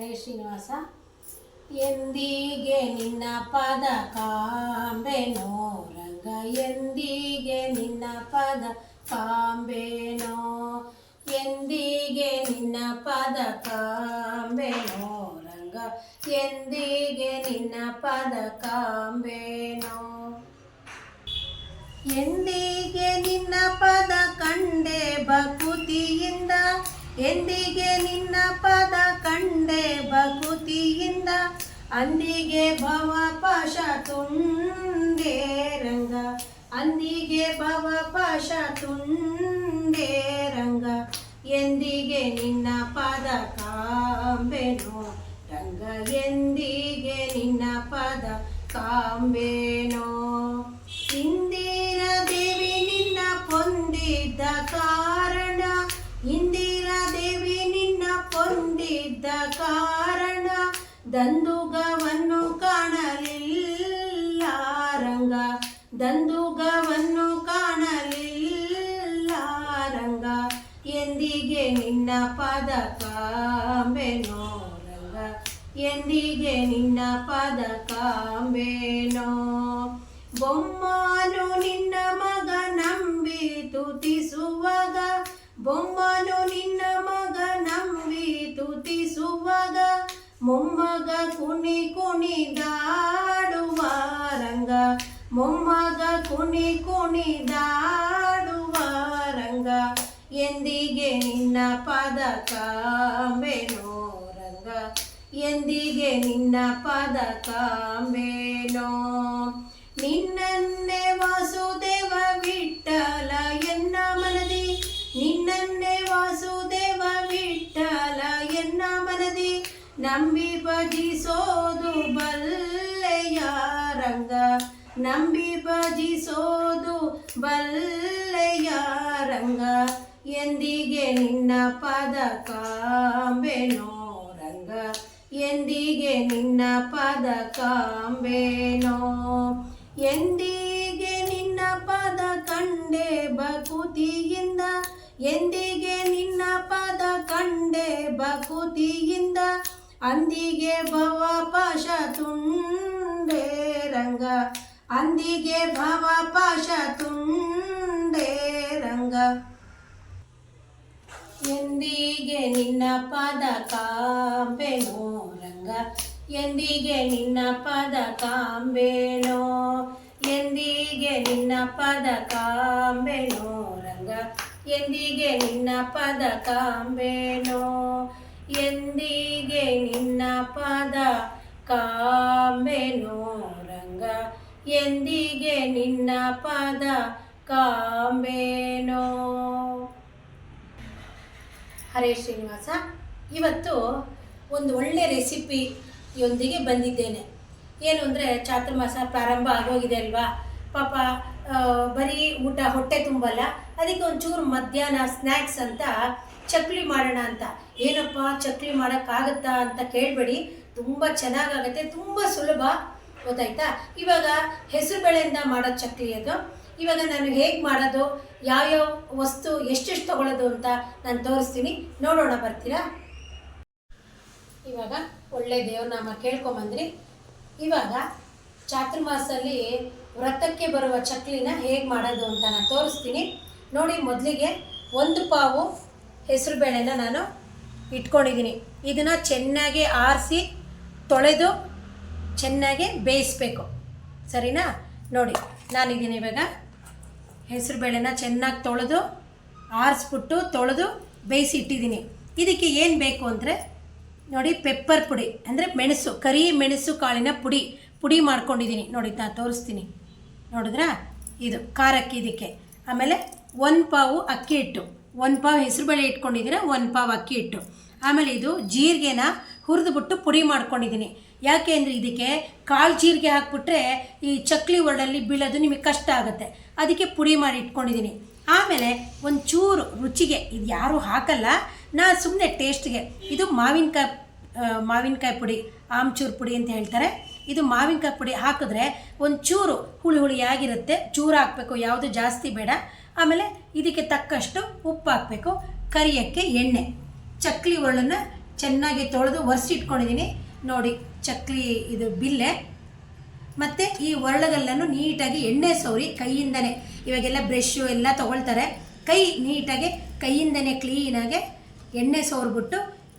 ಹರೇ ಶ್ರೀನಿವಾಸ. ಎಂದಿಗೆ ನಿನ್ನ ಪದ ಕಾಂಬೆನೋ ರಂಗ ಎಂದಿಗೆ ನಿನ್ನ ಪದ ಕಾಂಬೆನೋ? ಎಂದಿಗೆ ನಿನ್ನ ಪದ ಕಾಂಬೆನೋ ರಂಗ ಎಂದಿಗೆ ನಿನ್ನ ಪದ ಕಾಂಬೆನೋ? ಎಂದಿಗೆ ನಿನ್ನ ಪದ ಕಂಡೆ ಬಕುತಿಯಿಂದ ಎಂದಿಗೆ ನಿನ್ನ ಪದ ಭಕುತಿಯಿಂದ ಅಂದಿಗೆ ಭವ ಪಾಶ ತುಂದೇ ರಂಗ. ಅಂದಿಗೆ ಭವ ಪಾಶ ತುಂದೇ ರಂಗ. ಎಂದಿಗೆ ನಿನ್ನ ಪದ ಕಾಂಬೆನು? ರಂಗ ಎಂದಿಗೆ ನಿನ್ನ ಪದ ಕಾಂಬೆನೋ ಪದ ಕಾಂಬೆ ರಂಗ ಎಂದಿಗೆ ನಿನ್ನ ಪದ ಕಾಂಬೇನೋ ಬೊಮ್ಮನು ನಿನ್ನ ಮಗ ನಂಬಿ ತುತಿಸುವಾಗ ಬೊಮ್ಮನು ನಿನ್ನ ಮಗ ನಂಬಿ ತುತಿಸುವಾಗ ಮೊಮ್ಮಗ ಕುಣಿ ಕುಣಿದಾಡುವ ರಂಗ. ಮೊಮ್ಮಗ ಕುಣಿ ಕುಣಿದಾ ಎಂದಿಗೆ ನಿನ್ನ ಪದ ಕಾಂಬೆನೋ ರಂಗ ಎಂದಿಗೆ ನಿನ್ನ ಪದ ಕಾಂಬೆನೋ? ನಿನ್ನನ್ನೇ ವಾಸುದೇವ ವಿಠಲ ಎನ್ನ ಮನದಿ? ನಿನ್ನನ್ನೇ ವಾಸುದೇವ ವಿಠಲ ಎನ್ನ ಮನದಿ? ನಂಬಿ ಭಜಿಸೋದು ಬಲ್ಲೆಯ ರಂಗ. ನಂಬಿ ಭಜಿಸೋದು ಬಲ್ಲೆಯ ರಂಗ. ಎಂದಿಗೆ ನಿನ್ನ ಪದ ಕಾಂಬೆನೋ ರಂಗ? ಎಂದಿಗೆ ನಿನ್ನ ಪದ ಕಾಂಬೆನೋ? ಎಂದಿಗೆ ನಿನ್ನ ಪದ ಕಂಡೆ ಬಕುತಿಯಿಂದ ಎಂದಿಗೆ ನಿನ್ನ ಪದ ಕಂಡೆ ಬಕುತಿಯಿಂದ ಅಂದಿಗೆ ಭವ ಪಾಶ ತುಂಡೆ ರಂಗ? ಅಂದಿಗೆ ಭವ ಪಾಶ ತುಂಡೆ ರಂಗ? ಎಂದಿಗೆ ನಿನ್ನ ಪದ ಕಾಂಬೆನೋ ರಂಗ. ಎಂದಿಗೆ ನಿನ್ನ ಪದ ಕಾಂಬೆನೋ ಎಂದಿಗೆ ನಿನ್ನ ಪದ ಕಾಂಬೆನೋ ರಂಗ. ಎಂದಿಗೆ ನಿನ್ನ ಪದ ಕಾಂಬೆನೋ ಎಂದಿಗೆ ನಿನ್ನ ಪದ ಕಾಂಬೆನೋ ರಂಗ. ಎಂದಿಗೆ ನಿನ್ನ ಪದ ಕಾಂಬೆನೋ ಹರೇ ಶ್ರೀನಿವಾಸ, ಇವತ್ತು ಒಂದು ಒಳ್ಳೆ ರೆಸಿಪಿಯೊಂದಿಗೆ ಬಂದಿದ್ದೇನೆ. ಏನು ಅಂದರೆ ಚಾತುರ್ಮಾಸ ಪ್ರಾರಂಭ ಆಗೋಗಿದೆ ಅಲ್ವಾ? ಪಾಪ ಬರೀ ಊಟ ಹೊಟ್ಟೆ ತುಂಬಲ್ಲ. ಅದಕ್ಕೆ ಒಂಚೂರು ಮಧ್ಯಾಹ್ನ ಸ್ನ್ಯಾಕ್ಸ್ ಅಂತ ಚಕ್ಲಿ ಮಾಡೋಣ ಅಂತ. ಏನಪ್ಪ ಚಕ್ಲಿ ಮಾಡೋಕ್ಕಾಗತ್ತಾ ಅಂತ ಕೇಳಬೇಡಿ. ತುಂಬ ಚೆನ್ನಾಗಾಗುತ್ತೆ, ತುಂಬ ಸುಲಭ. ಗೊತ್ತಾಯ್ತಾ? ಇವಾಗ ಹೆಸರು ಬೇಳೆಯಿಂದ ಮಾಡೋ ಚಕ್ಲಿ ಅದು. ಇವಾಗ ನಾನು ಹೇಗೆ ಮಾಡೋದು? ಯಾವ್ಯಾವ ವಸ್ತು ಎಷ್ಟೆಷ್ಟು ತಗೊಳ್ಳೋದು ಅಂತ ನಾನು ತೋರಿಸ್ತೀನಿ. ನೋಡೋಣ, ಬರ್ತೀರಾ? ಇವಾಗ ಒಳ್ಳೆ ದೇವ್ರನಾಮ ಕೇಳ್ಕೊಂಬಂದ್ರಿ. ಇವಾಗ ಚಾತುರ್ಮಾಸಲ್ಲಿ ವ್ರತಕ್ಕೆ ಬರುವ ಚಕ್ಲಿನ ಹೇಗೆ ಮಾಡೋದು ಅಂತ ನಾನು ತೋರಿಸ್ತೀನಿ. ನೋಡಿ, ಮೊದಲಿಗೆ ಒಂದು ಪಾವು ಹೆಸರುಬೇಳೆನ ನಾನು ಇಟ್ಕೊಂಡಿದ್ದೀನಿ. ಇದನ್ನು ಚೆನ್ನಾಗಿ ಆರಿಸಿ ತೊಳೆದು ಚೆನ್ನಾಗಿ ಬೇಯಿಸ್ಬೇಕು. ಸರಿನಾ? ನೋಡಿ ನಾನಿದ್ದೀನಿ ಇವಾಗ. ಹೆಸರುಬೇಳೆನ ಚೆನ್ನಾಗಿ ತೊಳೆದು ಆರಿಸ್ಬಿಟ್ಟು ತೊಳೆದು ಬೇಯಿಸಿ ಇಟ್ಟಿದ್ದೀನಿ. ಇದಕ್ಕೆ ಏನು ಬೇಕು ಅಂದರೆ ನೋಡಿ ಪೆಪ್ಪರ್ ಪುಡಿ, ಅಂದರೆ ಮೆಣಸು, ಕರಿ ಮೆಣಸು ಕಾಳಿನ ಪುಡಿ ಪುಡಿ ಮಾಡ್ಕೊಂಡಿದ್ದೀನಿ. ನೋಡಿ ನಾನು ತೋರಿಸ್ತೀನಿ. ನೋಡಿದ್ರಾ? ಇದು ಖಾರಕ್ಕೆ ಇದಕ್ಕೆ. ಆಮೇಲೆ ಒಂದು ಪಾವು ಅಕ್ಕಿ ಹಿಟ್ಟು. ಒಂದು ಪಾವು ಹೆಸರುಬೇಳೆ ಇಟ್ಕೊಂಡಿದ್ದೀರ? ಒಂದು ಪಾವು ಅಕ್ಕಿ ಹಿಟ್ಟು. ಆಮೇಲೆ ಇದು ಜೀರಿಗೆನ ಹುರಿದುಬಿಟ್ಟು ಪುಡಿ ಮಾಡ್ಕೊಂಡಿದ್ದೀನಿ. ಯಾಕೆ ಅಂದರೆ ಇದಕ್ಕೆ ಕಾಳು ಜೀರಿಗೆ ಹಾಕ್ಬಿಟ್ರೆ ಈ ಚಕ್ಲಿ ಒಡಲ್ಲಿ ಬೀಳೋದು ನಿಮಗೆ ಕಷ್ಟ ಆಗುತ್ತೆ. ಅದಕ್ಕೆ ಪುಡಿ ಮಾಡಿ ಇಟ್ಕೊಂಡಿದ್ದೀನಿ. ಆಮೇಲೆ ಒಂದು ಚೂರು ರುಚಿಗೆ ಇದು ಯಾರೂ ಹಾಕಲ್ಲ. ನಾ ಸುಮ್ಮನೆ ಟೇಸ್ಟ್ಗೆ ಇದು ಮಾವಿನಕಾಯಿ ಮಾವಿನಕಾಯಿ ಪುಡಿ, ಆಮ್ಚೂರು ಪುಡಿ ಅಂತ ಹೇಳ್ತಾರೆ. ಇದು ಮಾವಿನಕಾಯಿ ಪುಡಿ ಹಾಕಿದ್ರೆ ಒಂದು ಚೂರು ಹುಳಿ ಹುಳಿಯಾಗಿರುತ್ತೆ. ಚೂರು ಹಾಕಬೇಕು, ಯಾವುದು ಜಾಸ್ತಿ ಬೇಡ. ಆಮೇಲೆ ಇದಕ್ಕೆ ತಕ್ಕಷ್ಟು ಉಪ್ಪು ಹಾಕಬೇಕು, ಕರಿಯೋಕ್ಕೆ ಎಣ್ಣೆ. ಚಕ್ಲಿ ಒಳ್ಳನ್ನು ಚೆನ್ನಾಗಿ ತೊಳೆದು ಒರೆಸಿಟ್ಕೊಂಡಿದ್ದೀನಿ. ನೋಡಿ ಚಕ್ಲಿ ಇದು ಬಿಲ್ಲೆ. ಮತ್ತು ಈ ಒರಳಗಲ್ಲನ್ನು ನೀಟಾಗಿ ಎಣ್ಣೆ ಸೌರಿ ಕೈಯಿಂದನೇ, ಇವಾಗೆಲ್ಲ ಬ್ರಷು ಎಲ್ಲ ತಗೊಳ್ತಾರೆ. ಕೈ ನೀಟಾಗಿ ಕೈಯಿಂದನೇ ಕ್ಲೀನಾಗಿ ಎಣ್ಣೆ ಸೋರ್ಬಿಟ್ಟು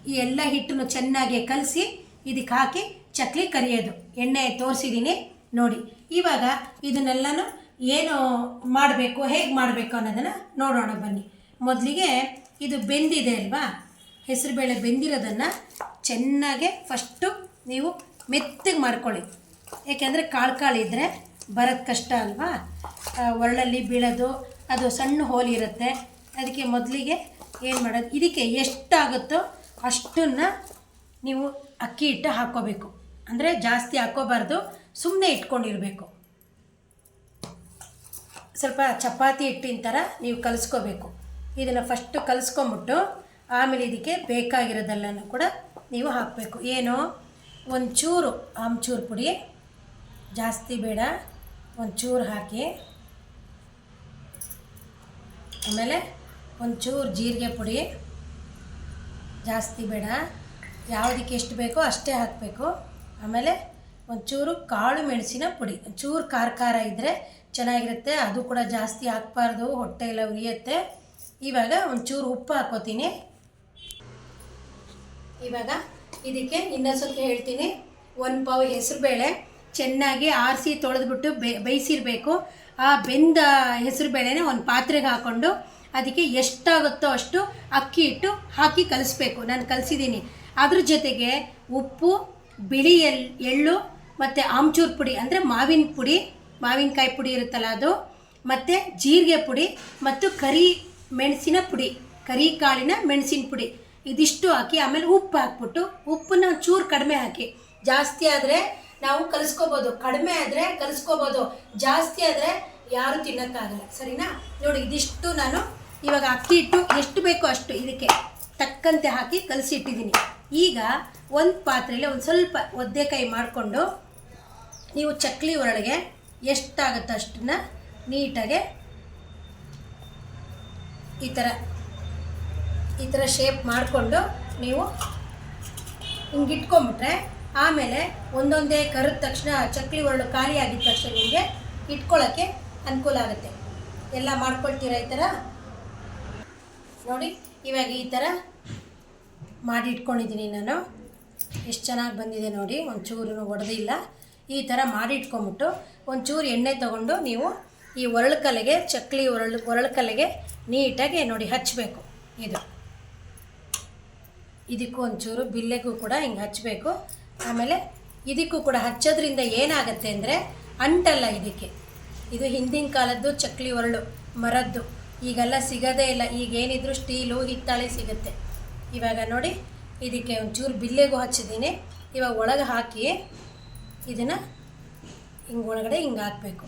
ಈ ಎಲ್ಲ ಹಿಟ್ಟನ್ನು ಚೆನ್ನಾಗಿ ಕಲಸಿ ಇದಕ್ಕೆ ಹಾಕಿ ಚಕ್ಲಿ ಕರಿಯೋದು. ಎಣ್ಣೆ ತೋರಿಸಿದ್ದೀನಿ ನೋಡಿ. ಇವಾಗ ಇದನ್ನೆಲ್ಲನೂ ಏನು ಮಾಡಬೇಕು, ಹೇಗೆ ಮಾಡಬೇಕು ಅನ್ನೋದನ್ನು ನೋಡೋಣ ಬನ್ನಿ. ಮೊದಲಿಗೆ ಇದು ಬೆಂದಿದೆ ಅಲ್ವಾ? ಹೆಸರುಬೇಳೆ ಬೆಂದಿರೋದನ್ನು ಚೆನ್ನಾಗೆ ಫಸ್ಟು ನೀವು ಮೆತ್ತಗೆ ಮಾಡ್ಕೊಳ್ಳಿ. ಏಕೆಂದರೆ ಕಾಳು ಕಾಳು ಇದ್ದರೆ ಬರೋದು ಕಷ್ಟ ಅಲ್ವಾ? ಒರಳಲ್ಲಿ ಬೀಳೋದು, ಅದು ಸಣ್ಣ ಹೋಲಿ ಇರುತ್ತೆ. ಅದಕ್ಕೆ ಮೊದಲಿಗೆ ಏನು ಮಾಡೋದು? ಇದಕ್ಕೆ ಎಷ್ಟಾಗುತ್ತೋ ಅಷ್ಟನ್ನು ನೀವು ಅಕ್ಕಿ ಹಿಟ್ಟು ಹಾಕ್ಕೋಬೇಕು. ಅಂದರೆ ಜಾಸ್ತಿ ಹಾಕ್ಕೋಬಾರ್ದು ಸುಮ್ಮನೆ ಇಟ್ಕೊಂಡಿರಬೇಕು. ಸ್ವಲ್ಪ ಚಪಾತಿ ಹಿಟ್ಟಿನ ಥರ ನೀವು ಕಲಿಸ್ಕೋಬೇಕು. ಇದನ್ನು ಫಸ್ಟು ಕಲಿಸ್ಕೊಂಬಿಟ್ಟು ಆಮೇಲೆ ಇದಕ್ಕೆ ಬೇಕಾಗಿರೋದೆಲ್ಲನೂ ಕೂಡ ನೀವು ಹಾಕಬೇಕು. ಏನು? ಒಂಚೂರು ಆಮ್ಚೂರು ಪುಡಿ, ಜಾಸ್ತಿ ಬೇಡ, ಒಂಚೂರು ಹಾಕಿ. ಆಮೇಲೆ ಒಂಚೂರು ಜೀರಿಗೆ ಪುಡಿ, ಜಾಸ್ತಿ ಬೇಡ. ಯಾವುದಕ್ಕೆ ಎಷ್ಟು ಬೇಕೋ ಅಷ್ಟೇ ಹಾಕಬೇಕು. ಆಮೇಲೆ ಒಂಚೂರು ಕಾಳು ಮೆಣಸಿನ ಪುಡಿ. ಒಂಚೂರು ಖಾರ ಖಾರ ಇದ್ದರೆ ಚೆನ್ನಾಗಿರುತ್ತೆ. ಅದು ಕೂಡ ಜಾಸ್ತಿ ಹಾಕ್ಬಾರ್ದು, ಹೊಟ್ಟೆ ಎಲ್ಲ ಉರಿಯುತ್ತೆ. ಇವಾಗ ಒಂಚೂರು ಉಪ್ಪು ಹಾಕೋತೀನಿ. ಇವಾಗ ಇದಕ್ಕೆ ಇನ್ನೊಂದ್ಸತಿ ಹೇಳ್ತೀನಿ, ಒಂದು ಪಾವು ಹೆಸರುಬೇಳೆ ಚೆನ್ನಾಗಿ ಆರಿಸಿ ತೊಳೆದ್ಬಿಟ್ಟು ಬೇ, ಬೇಯಿಸಿರಬೇಕು. ಆ ಬೆಂದ ಹೆಸರುಬೇಳೆನೇ ಒಂದು ಪಾತ್ರೆಗೆ ಹಾಕ್ಕೊಂಡು ಅದಕ್ಕೆ ಎಷ್ಟಾಗುತ್ತೋ ಅಷ್ಟು ಅಕ್ಕಿ ಇಟ್ಟು ಹಾಕಿ ಕಲಿಸ್ಬೇಕು. ನಾನು ಕಲಿಸಿದ್ದೀನಿ ಅದ್ರ ಜೊತೆಗೆ ಉಪ್ಪು, ಬಿಳಿ ಎಲ್ ಎಳ್ಳು ಮತ್ತು ಆಮ್ಚೂರು ಪುಡಿ ಅಂದರೆ ಮಾವಿನ ಪುಡಿ, ಮಾವಿನಕಾಯಿ ಪುಡಿ ಇರುತ್ತಲ್ಲ ಅದು, ಮತ್ತು ಜೀರಿಗೆ ಪುಡಿ ಮತ್ತು ಕರಿ ಮೆಣಸಿನ ಪುಡಿ, ಕರಿ ಕಾಳಿನ ಮೆಣಸಿನ ಪುಡಿ. ಇದಿಷ್ಟು ಹಾಕಿ, ಆಮೇಲೆ ಉಪ್ಪು ಹಾಕ್ಬಿಟ್ಟು, ಉಪ್ಪನ್ನ ಚೂರು ಕಡಿಮೆ ಹಾಕಿ. ಜಾಸ್ತಿ ಆದರೆ ನಾವು ಕಲಿಸ್ಕೋಬೋದು. ಕಡಿಮೆ ಆದರೆ ಕಲಿಸ್ಕೋಬೋದು. ಜಾಸ್ತಿ ಆದರೆ ಯಾರು ತಿನ್ನೋಕ್ಕಾಗಲ್ಲ. ಸರಿನಾ? ನೋಡಿ, ಇದಿಷ್ಟು ನಾನು ಇವಾಗ ಅಕ್ಕಿ ಹಿಟ್ಟು ಎಷ್ಟು ಬೇಕೋ ಅಷ್ಟು ಇದಕ್ಕೆ ತಕ್ಕಂತೆ ಹಾಕಿ ಕಲಸಿ ಇಟ್ಟಿದ್ದೀನಿ ಈಗ ಒಂದು ಪಾತ್ರೆಯಲ್ಲಿ ಒಂದು ಸ್ವಲ್ಪ ಒದ್ದೆಕಾಯಿ ಮಾಡಿಕೊಂಡು ನೀವು ಚಕ್ಲಿ ಒಳಗೆ ಎಷ್ಟಾಗುತ್ತೋ ಅಷ್ಟನ್ನ ನೀಟಾಗೆ ಈ ಥರ ಈ ಥರ ಶೇಪ್ ಮಾಡಿಕೊಂಡು ನೀವು ಹಿಂಗೆ ಇಟ್ಕೊಂಬಿಟ್ರೆ ಆಮೇಲೆ ಒಂದೊಂದೇ ಕರೆದ ತಕ್ಷಣ ಚಕ್ಲಿ ಒರಳು ಖಾಲಿ ಆಗಿದ ತಕ್ಷಣ ನಿಮಗೆ ಇಟ್ಕೊಳ್ಳೋಕ್ಕೆ ಅನುಕೂಲ ಆಗುತ್ತೆ. ಎಲ್ಲ ಮಾಡ್ಕೊಳ್ತೀರ ಈ ಥರ ನೋಡಿ, ಇವಾಗ ಈ ಥರ ಮಾಡಿ ಇಟ್ಕೊಂಡಿದ್ದೀನಿ ನಾನು. ಎಷ್ಟು ಚೆನ್ನಾಗಿ ಬಂದಿದೆ ನೋಡಿ ಒಂಚೂರು ಒಡೆದಿಲ್ಲ ಈ ಥರ ಮಾಡಿ ಇಟ್ಕೊಂಬಿಟ್ಟು ಒಂಚೂರು ಎಣ್ಣೆ ತೊಗೊಂಡು ನೀವು ಈ ಒರಳು ಚಕ್ಲಿ ಒರಳು ಒರಳು ನೀಟಾಗಿ ನೋಡಿ ಹಚ್ಚಬೇಕು ಇದು. ಇದಕ್ಕೂ ಒಂಚೂರು ಬಿಲ್ಲೆಗೂ ಕೂಡ ಹಿಂಗೆ ಹಚ್ಚಬೇಕು ಆಮೇಲೆ ಇದಕ್ಕೂ ಕೂಡ ಹಚ್ಚೋದ್ರಿಂದ ಏನಾಗುತ್ತೆ ಅಂದರೆ ಅಂಟಲ್ಲ ಇದಕ್ಕೆ. ಇದು ಹಿಂದಿನ ಕಾಲದ್ದು ಚಕ್ಲಿ ಒರಳು, ಮರದ್ದು. ಈಗೆಲ್ಲ ಸಿಗೋದೇ ಇಲ್ಲ. ಈಗ ಏನಿದ್ರು ಸ್ಟೀಲು, ಹಿತ್ತಾಳೆ ಸಿಗುತ್ತೆ. ಇವಾಗ ನೋಡಿ, ಇದಕ್ಕೆ ಒಂಚೂರು ಬಿಲ್ಲೆಗೂ ಹಚ್ಚಿದ್ದೀನಿ. ಇವಾಗ ಒಳಗೆ ಹಾಕಿ ಇದನ್ನು ಹಿಂಗೆ ಒಳಗಡೆ ಹಿಂಗೆ ಹಾಕಬೇಕು.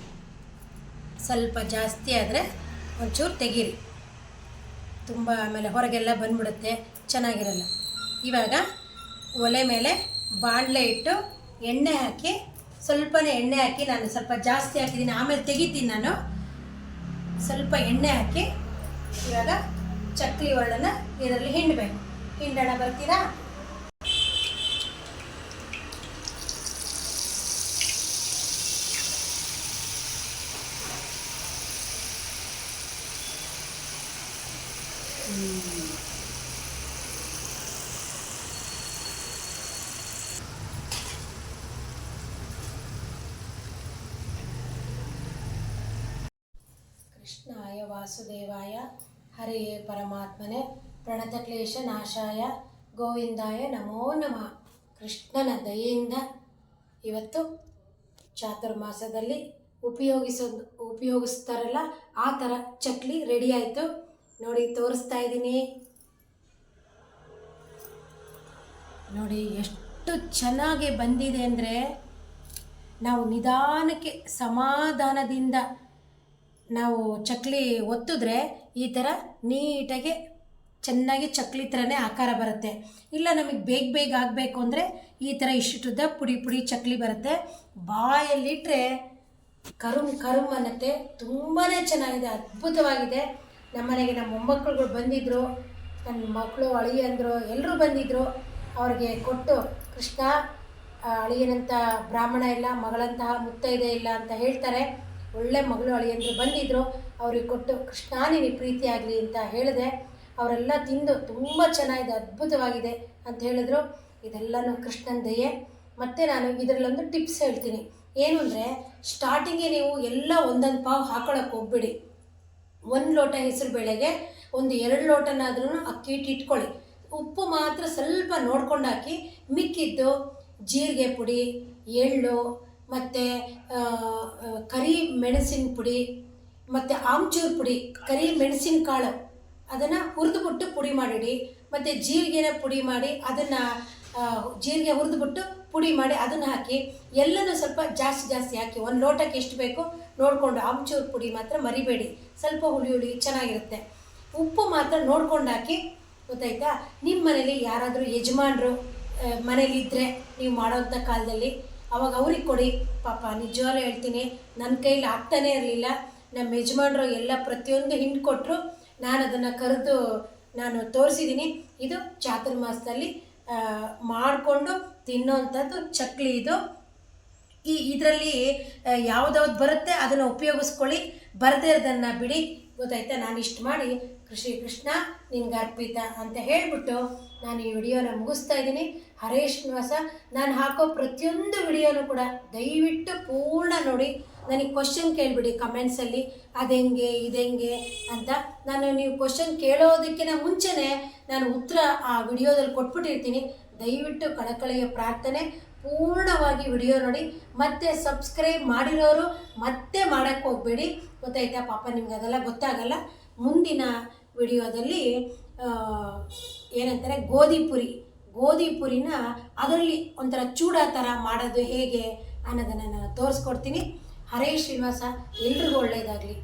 ಸ್ವಲ್ಪ ಜಾಸ್ತಿ ಆದರೆ ಒಂಚೂರು ತೆಗೀರಿ. ತುಂಬ ಆಮೇಲೆ ಹೊರಗೆಲ್ಲ ಬಂದ್ಬಿಡುತ್ತೆ. ಚೆನ್ನಾಗಿರಲ್ಲ. ಇವಾಗ ಒಲೆ ಮೇಲೆ ಬಾಣಲೆ ಇಟ್ಟು ಎಣ್ಣೆ ಹಾಕಿ, ಸ್ವಲ್ಪನೇ ಎಣ್ಣೆ ಹಾಕಿ ನಾನು ಸ್ವಲ್ಪ ಜಾಸ್ತಿ ಹಾಕಿದ್ದೀನಿ, ಆಮೇಲೆ ತೆಗಿತೀನಿ ನಾನು. ಸ್ವಲ್ಪ ಎಣ್ಣೆ ಹಾಕಿ ಇವಾಗ ಚಕ್ಲಿ ಒಳ್ಳನ್ನು ಇದರಲ್ಲಿ ಹಿಂಡಬೇಕು. ಹಿಂಡೋಣ ಬರ್ತೀರಾ? ವಾಸುದೇವಾಯ ಹರೆಯೇ ಪರಮಾತ್ಮನೆ, ಪ್ರಣತಕ್ಲೇಶ ನಾಶಾಯ. ಗೋವಿಂದಾಯ ನಮೋ ನಮಃ. ಕೃಷ್ಣನ ದಯೆಯಿಂದ ಇವತ್ತು ಚಾತುರ್ಮಾಸದಲ್ಲಿ ಉಪಯೋಗಿಸೋದು ಉಪಯೋಗಿಸ್ತಾರಲ್ಲ, ಆ ಥರ ಚಕ್ಲಿ ರೆಡಿ ಆಯಿತು. ನೋಡಿ, ತೋರಿಸ್ತಾ ಇದ್ದೀನಿ. ನೋಡಿ, ಎಷ್ಟು ಚೆನ್ನಾಗಿ ಬಂದಿದೆ ಅಂದರೆ ನಾವು ನಿಧಾನಕ್ಕೆ ಸಮಾಧಾನದಿಂದ ನಾವು ಚಕ್ಲಿ ಒತ್ತಿದ್ರೆ ಈ ಥರ ನೀಟಾಗಿ ಚೆನ್ನಾಗಿ ಚಕ್ಲಿ ಥರನೇ ಆಕಾರ ಬರುತ್ತೆ. ಇಲ್ಲ ನಮಗೆ ಬೇಗ ಬೇಗ ಆಗಬೇಕು ಅಂದರೆ ಈ ಥರ ಇಷ್ಟುದ್ದ ಪುಡಿ ಪುಡಿ ಚಕ್ಲಿ ಬರುತ್ತೆ. ಬಾಯಲ್ಲಿಟ್ಟರೆ ಕರುಮ್ ಕರುಮ್ ಅನ್ನತ್ತೆ. ತುಂಬಾ ಚೆನ್ನಾಗಿದೆ, ಅದ್ಭುತವಾಗಿದೆ. ನಮ್ಮನೆಗೆ ನಮ್ಮ ಮೊಮ್ಮಕ್ಕಳುಗಳು ಬಂದಿದ್ದರು ನನ್ನ ಮಕ್ಕಳು ಅಳಿಯಂದರು ಎಲ್ಲರೂ ಬಂದಿದ್ದರು ಅವ್ರಿಗೆ ಕೊಟ್ಟು, ಕೃಷ್ಣ ಅಳಿಯನಂಥ ಬ್ರಾಹ್ಮಣ ಇಲ್ಲ, ಮಗಳಂತಹ ಮುತ್ತೈದೆ ಇಲ್ಲ ಅಂತ ಹೇಳ್ತಾರೆ. ಒಳ್ಳೆ ಮಗಳು ಅಳಿಯಂದ್ರು ಬಂದಿದ್ದರು ಅವ್ರಿಗೆ ಕೊಟ್ಟು, ಕೃಷ್ಣ ನಿನಗೆ ಅಂತ ಹೇಳಿದೆ. ಅವರೆಲ್ಲ ತಿಂದು ತುಂಬ ಚೆನ್ನಾಗಿದೆ, ಅದ್ಭುತವಾಗಿದೆ ಅಂತ ಹೇಳಿದ್ರು. ಇದೆಲ್ಲನೂ ಕೃಷ್ಣನ ದಯೆ. ಮತ್ತು ನಾನು ಇದರಲ್ಲೊಂದು ಟಿಪ್ಸ್ ಹೇಳ್ತೀನಿ. ಏನು ಅಂದರೆ ಸ್ಟಾರ್ಟಿಂಗೇ ನೀವು ಎಲ್ಲ ಒಂದೊಂದು ಪಾವು ಹಾಕೊಳ್ಳೋಕೆ ಹೋಗ್ಬೇಡಿ. ಒಂದು ಲೋಟ ಹೆಸರು ಬೇಳೆಗೆ, ಒಂದು ಎರಡು ಲೋಟನಾದ್ರೂ ಅಕ್ಕಿ ಹಿಟ್ಟು ಇಟ್ಕೊಳ್ಳಿ. ಉಪ್ಪು ಮಾತ್ರ ಸ್ವಲ್ಪ ನೋಡ್ಕೊಂಡು ಹಾಕಿ, ಮಿಕ್ಕಿದ್ದು ಜೀರಿಗೆ ಪುಡಿ, ಎಳ್ಳು ಮತ್ತು ಕರಿ ಮೆಣಸಿನ ಪುಡಿ, ಮತ್ತು ಆಮ್ಚೂರು ಪುಡಿ, ಕರಿ ಮೆಣಸಿನ ಕಾಳು, ಅದನ್ನು ಹುರಿದುಬಿಟ್ಟು ಪುಡಿ ಮಾಡಿಡಿ. ಮತ್ತು ಜೀರಿಗೆನ ಪುಡಿ ಮಾಡಿ ಅದನ್ನು ಜೀರಿಗೆ ಹುರಿದುಬಿಟ್ಟು ಪುಡಿ ಮಾಡಿ ಅದನ್ನು ಹಾಕಿ, ಎಲ್ಲನೂ ಸ್ವಲ್ಪ ಜಾಸ್ತಿ ಜಾಸ್ತಿ ಹಾಕಿ, ಒಂದು ಲೋಟಕ್ಕೆ ಎಷ್ಟು ಬೇಕು ನೋಡಿಕೊಂಡು ಆಮ್ಚೂರು ಪುಡಿ ಮಾತ್ರ ಮರಿಬೇಡಿ. ಸ್ವಲ್ಪ ಹುಳಿ ಹುಳಿ ಚೆನ್ನಾಗಿರುತ್ತೆ. ಉಪ್ಪು ಮಾತ್ರ ನೋಡ್ಕೊಂಡು ಹಾಕಿ, ಗೊತ್ತಾಯ್ತಾ? ನಿಮ್ಮ ಮನೇಲಿ ಯಾರಾದರೂ ಯಜಮಾನರು ಮನೇಲಿದ್ದರೆ ನೀವು ಮಾಡೋಂಥ ಕಾಲದಲ್ಲಿ ಅವಾಗ ಅವ್ರಿಗೆ ಕೊಡಿ, ಪಾಪ ನಿಜವಾಗ್ಲೂ ಹೇಳ್ತೀನಿ ನನ್ನ ಕೈಲಿ ಆಗ್ತಾನೇ ಇರಲಿಲ್ಲ. ನಮ್ಮ ಯಜಮಾನರು ಎಲ್ಲ ಪ್ರತಿಯೊಂದು ಹಿಂಡ್ ಕೊಟ್ಟರು ನಾನು ಅದನ್ನು ಕರೆದು ನಾನು ತೋರಿಸಿದ್ದೀನಿ ಇದು ಚಾತುರ್ಮಾಸದಲ್ಲಿ ಮಾಡಿಕೊಂಡು ತಿನ್ನೋವಂಥದ್ದು ಚಕ್ಲಿ ಇದು. ಈ ಇದರಲ್ಲಿ ಯಾವುದಾವ್ದು ಬರುತ್ತೆ ಅದನ್ನು ಉಪಯೋಗಿಸ್ಕೊಳ್ಳಿ, ಬರದೇ ಇರೋದನ್ನು ಬಿಡಿ. ಗೊತ್ತಾಯ್ತಾ? ನಾನು ಇಷ್ಟು ಮಾಡಿ ಕೃಷಿ ಕೃಷ್ಣ ನಿನ್ಗೆ ಅರ್ಪಿತ ಅಂತ ಹೇಳಿಬಿಟ್ಟು ನಾನು ಈ ವಿಡಿಯೋನ ಮುಗಿಸ್ತಾ ಇದ್ದೀನಿ. ಹರೇ ಶ್ರೀನಿವಾಸ, ನಾನು ಹಾಕೋ ಪ್ರತಿಯೊಂದು ವಿಡಿಯೋನು ಕೂಡ ದಯವಿಟ್ಟು ಪೂರ್ಣ ನೋಡಿ. ನನಗೆ ಕ್ವಶನ್ ಕೇಳಿಬಿಡಿ ಕಮೆಂಟ್ಸಲ್ಲಿ ಅದೆಂಗೆ, ಇದೆಂಗೆ ಅಂತ. ನಾನು ನೀವು ಕ್ವಶನ್ ಕೇಳೋದಕ್ಕಿಂತ ಮುಂಚೆನೇ ನಾನು ಉತ್ತರ ಆ ವಿಡಿಯೋದಲ್ಲಿ ಕೊಟ್ಬಿಟ್ಟಿರ್ತೀನಿ. ದಯವಿಟ್ಟು ಕಳಕಳಿಯ ಪ್ರಾರ್ಥನೆ. ಪೂರ್ಣವಾಗಿ ವಿಡಿಯೋ ನೋಡಿ. ಮತ್ತೆ ಸಬ್ಸ್ಕ್ರೈಬ್ ಮಾಡಿರೋರು ಮತ್ತೆ ಮಾಡೋಕ್ಕೆ ಹೋಗಬೇಡಿ. ಗೊತ್ತಾಯ್ತಾ ಪಾಪ ನಿಮ್ಗೆ ಅದೆಲ್ಲ ಗೊತ್ತಾಗಲ್ಲ. ಮುಂದಿನ ವಿಡಿಯೋದಲ್ಲಿ ಏನಂತಾರೆ, ಗೋಧಿ ಪುರಿ. ಗೋಧಿ ಪುರಿನ ಅದರಲ್ಲಿ ಒಂಥರ ಚೂಡ ಥರ ಮಾಡೋದು ಹೇಗೆ ಅನ್ನೋದನ್ನು ನಾನು ತೋರಿಸ್ಕೊಡ್ತೀನಿ. ಹರೇ ಶ್ರೀನಿವಾಸ, ಎಲ್ರಿಗೂ ಒಳ್ಳೆಯದಾಗಲಿ